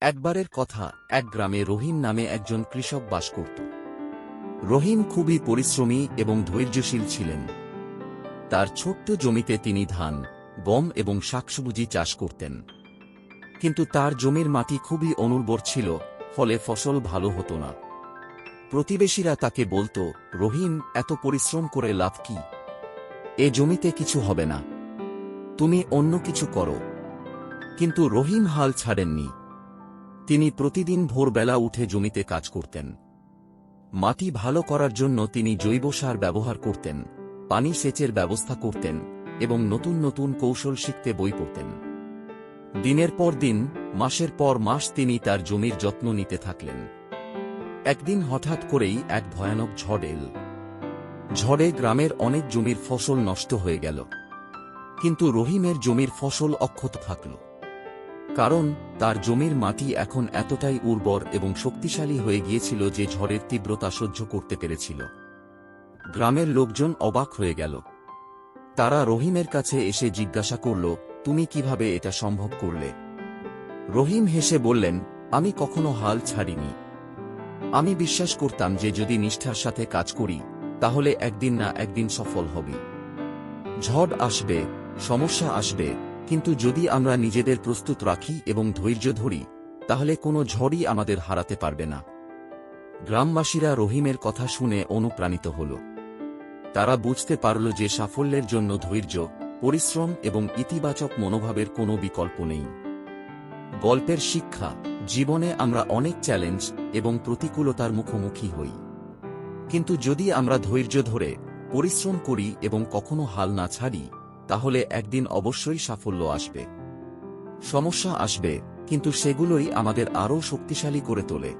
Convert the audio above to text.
একবারের কথা, এক গ্রামে রহিম নামে একজন কৃষক বাস করত। রহিম খুবই পরিশ্রমী এবং ধৈর্যশীল ছিলেন। তার ছোট্ট জমিতে তিনি ধান, গম এবং শাকসবজি চাষ করতেন। কিন্তু তার জমির মাটি খুবই অনুর্বর ছিল, ফলে ফসল ভালো হতো না। প্রতিবেশীরা তাকে বলতো, রহিম, এত পরিশ্রম করে লাভ কি? এ জমিতে কিছু হবে না। তুমি অন্য কিছু করো। কিন্তু রহিম হাল ছাড়েননি। তিনি প্রতিদিন ভোরবেলা উঠে জমিতে কাজ করতেন। মাটি ভালো করার জন্য তিনি জৈব সার ব্যবহার করতেন, পানি সেচের ব্যবস্থা করতেন এবং নতুন নতুন কৌশল শিখতে বই পড়তেন। দিনের পর দিন, মাসের পর মাস তিনি তার জমির যত্ন নিতে থাকলেন। একদিন হঠাৎ করেই এক ভয়ানক ঝড় এল। ঝড়ে গ্রামের অনেক জমির ফসল নষ্ট হয়ে গেল। কিন্তু রহিমের জমির ফসল অক্ষত থাকল। কারণ, তার জমির মাটি এখন এতটাই উর্বর এবং শক্তিশালী হয়ে গিয়েছিল যে ঝড়ের তীব্রতা সহ্য করতে পেরেছিল। গ্রামের লোকজন অবাক হয়ে গেল। তারা রহিমের কাছে এসে জিজ্ঞাসা করল, তুমি কীভাবে এটা সম্ভব করলে? রহিম হেসে বললেন, আমি কখনো হাল ছাড়িনি। আমি বিশ্বাস করতাম যে যদি নিষ্ঠার সাথে কাজ করি, তাহলে একদিন না একদিন সফল হবে। ঝড় আসবে, সমস্যা আসবে কিন্তু যদি আমরা নিজেদের প্রস্তুত রাখি এবং ধৈর্য ধরি, তাহলে কোনো ঝড়ই আমাদের হারাতে পারবে না। গ্রামবাসীরা রহিমের কথা শুনে অনুপ্রাণিত হল। তারা বুঝতে পারল যে সাফল্যের জন্য ধৈর্য, পরিশ্রম এবং ইতিবাচক মনোভাবের কোনো বিকল্প নেই। গল্পের শিক্ষা, জীবনে আমরা অনেক চ্যালেঞ্জ এবং প্রতিকূলতার মুখোমুখি হই। কিন্তু যদি আমরা ধৈর্য ধরে, পরিশ্রম করি এবং কখনো হাল না ছাড়ি তাহলে একদিন অবশ্যই সাফল্য আসবে। সমস্যা আসবে কিন্তু সেগুলোই আমাদের আরও শক্তিশালী করে তোলে।